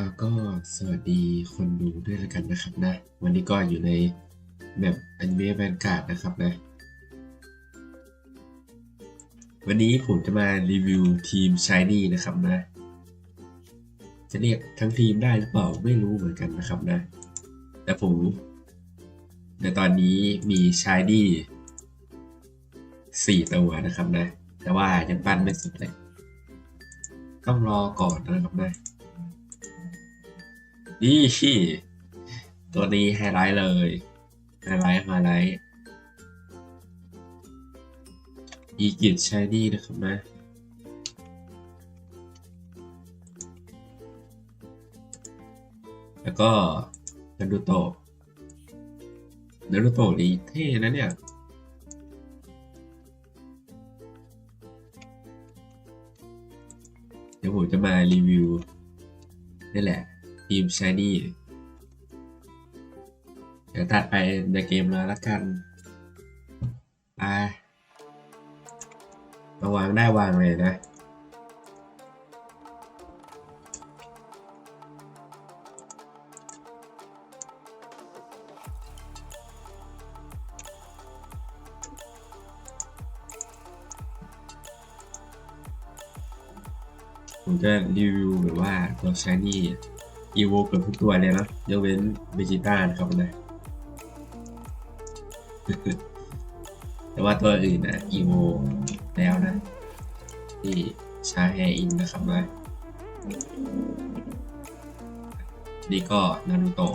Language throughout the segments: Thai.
อ่าก็สวัสดีคนดูด้วยแล้วกันนะครับนะ วันนี้ก็อยู่ในแบบอันเมะแวนการ์ดนะครับนะ วันนี้ผมจะมารีวิวทีมชายนี่นะครับนะ จะเรียกทั้งทีมได้หรือเปล่าไม่รู้เหมือนกันนะครับนะ แต่ผม ในตอนนี้มีชายนี่สี่ตัวนะครับนะ แต่ว่ายังปั้นไม่สุดเลย ต้องรอก่อนนะครับนะ นี่ ตัวนี้ไฮไลท์เลยไฮไลท์ไฮไลท์อีกิจชายนี่นะครับนะแล้วก็นารูโตะนารูโตะนี่เท่นะเนี่ยเดี๋ยวผมจะมารีวิวนี่แหละ ทีมชายนี่เดี๋ยวตัดไปในเกมแล้วละกันไปมาวางได้วางเลยนะผมจะรีวิวแบบว่าตัวชายนี่ อีโวเกือบทุกตัวเลยนะยกเว้นเบจิต้านะครับนะแต่ว่าตัวอื่นนะอีโวแล้วนะ ที่ชาแฮอินนะครับนะนี่ก็นารูโตะ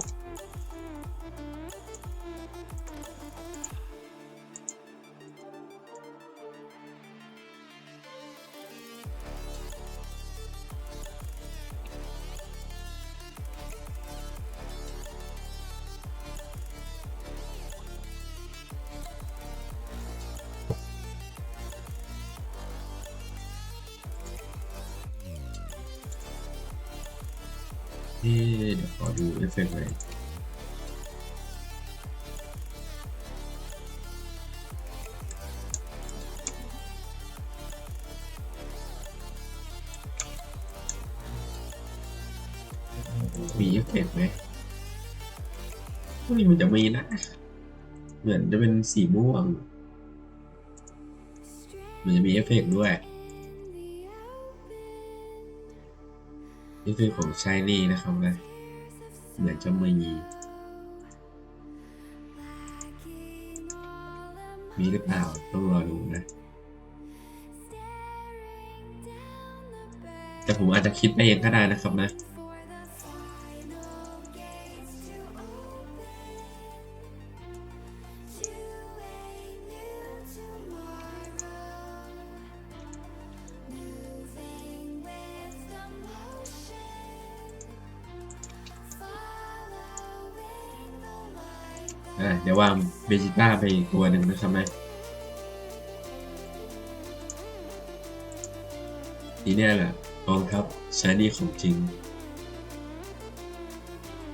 นี่เดี๋ยวขอดูเอฟเฟกต์หน่อยมีเอฟเฟกต์ไหมนี่มันจะมีนะ เหมือนจะเป็นสีม่วง มันจะมีเอฟเฟกต์ด้วย นี่คือของชายนี่นะครับนะ เหมือนจะมีมีหรือเปล่าต้องรอดูนะ แต่ผมอาจจะคิดไปเองก็ได้นะครับนะ อ่าเดี๋ยววางเบจิต้าไปอีกตัวหนึ่งนะครับนะทีเนี้ยแหละกองทัพชานี่ของจริง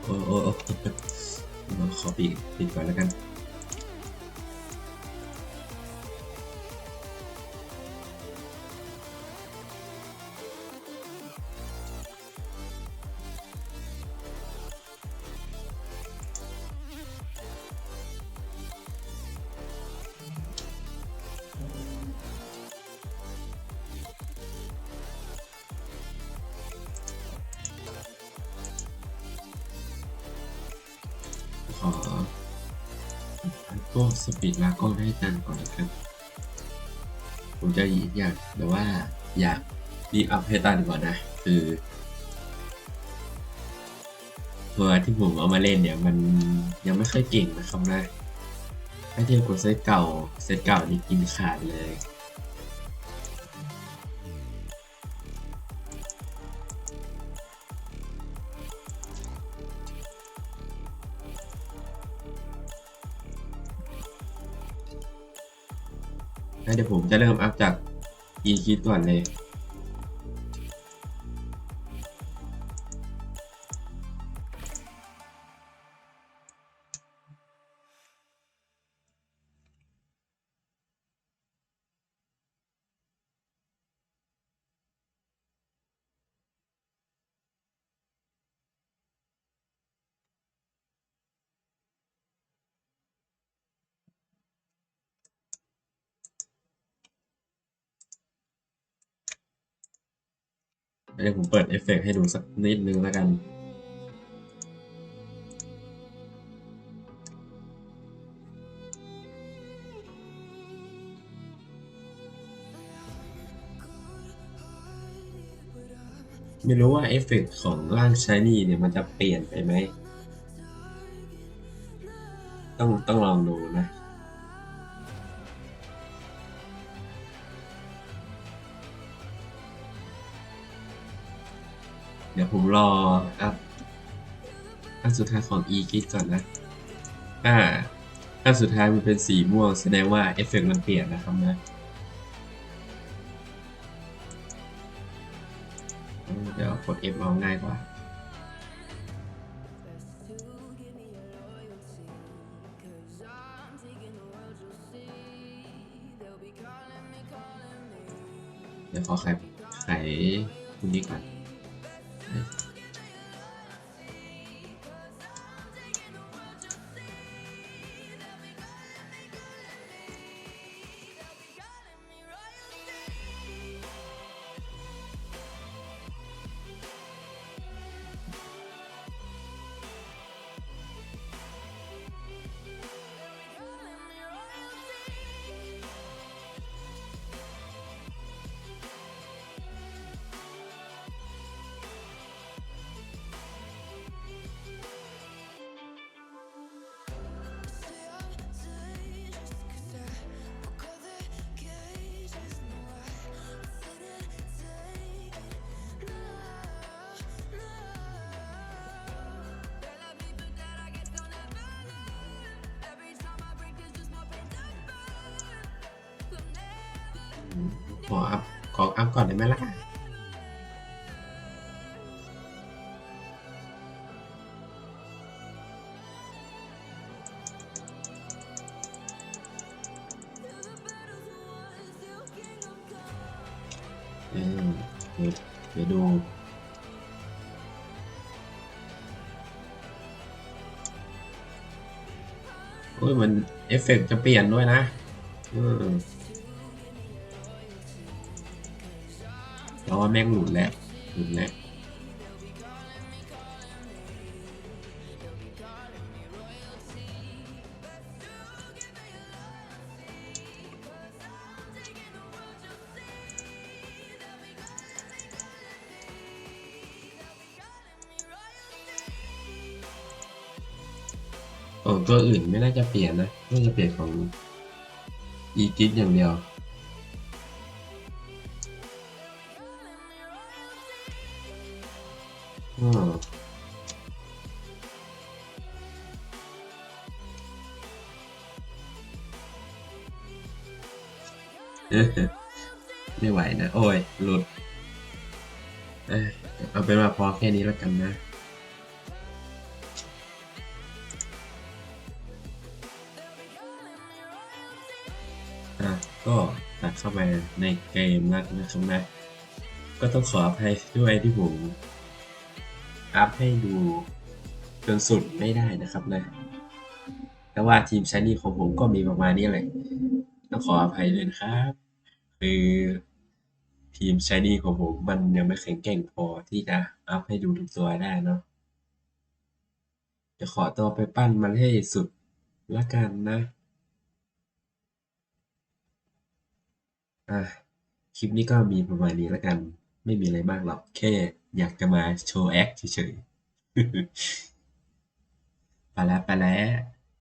โอ้โอ้โอ้เราขอปิดปิดก่อนแล้วกัน ขอตัวสปีดลากล้ให้ตันก่อนนะครับ ผมจะอยากแบบว่าอยากรีบอัพให้ตันก่อนนะ คือตัวที่ผมเอามาเล่นเนี่ย มันยังไม่ค่อยเก่งนะครับนะถ้าเทียบกับเซตเก่าเซตเก่านี่กินขาดเลย จะเริ่มอัพจาก e คิดก่อนเลย เดี๋ยวผมเปิดเอฟเฟกต์ให้ดูสักนิดนึงแล้วกัน ไม่รู้ว่าเอฟเฟกต์ของร่างชายนี่เนี่ยมันจะเปลี่ยนไปไหม ต้องต้องลองดูนะ เดี๋ยวผมรออัพอันสุดท้ายของ e กิก่อนนะอ่าอันสุดท้ายมันเป็นสีม่วงแสดงว่าเอฟเฟกต์มันเปลี่ยนนะครับนะเดี๋ยวกด F เอาง่ายกว่าเดี๋ยวขอไขไขคุณนี้ก่อน ขออัพขออัพก่อนได้ไหมล่ะเออเดี๋ยวดูโอ้ยมันเอฟเฟกต์จะเปลี่ยนด้วยนะ อืม ว่าแม่งหลุดแล้วหลุดแล้วของตัวอื่นไม่น่าจะเปลี่ยนนะน่าจะเปลี่ยนของ e g i t อย่างเดียว อ๋อเอ๊ะไม่ไหวนะ โอ้ย หลุด เอาเป็นว่าพอแค่นี้แล้วกันนะก็ตัดเข้าไปในเกมแล้วนะครับนะ ก็ต้องขออภัยด้วยที่ผม อัพให้ดูจนสุดไม่ได้นะครับนะแต่ว่าทีมชายนี่ของผมก็มีประมาณนี้แหละต้องขออภัยด้วยนะครับ คือทีมชายนี่ของผมมันยังไม่แข็งแกร่งพอที่จะอัพให้ดูทุกตัวได้เนาะจะขอตัวไปปั้นมันให้สุดละกันนะอะคลิปนี้ก็มีประมาณนี้ล้วกัน ไม่มีอะไรมากหรอกแค่ อยากจะมาโชว์แอคเฉยๆ ไปแล้วไปแล้ว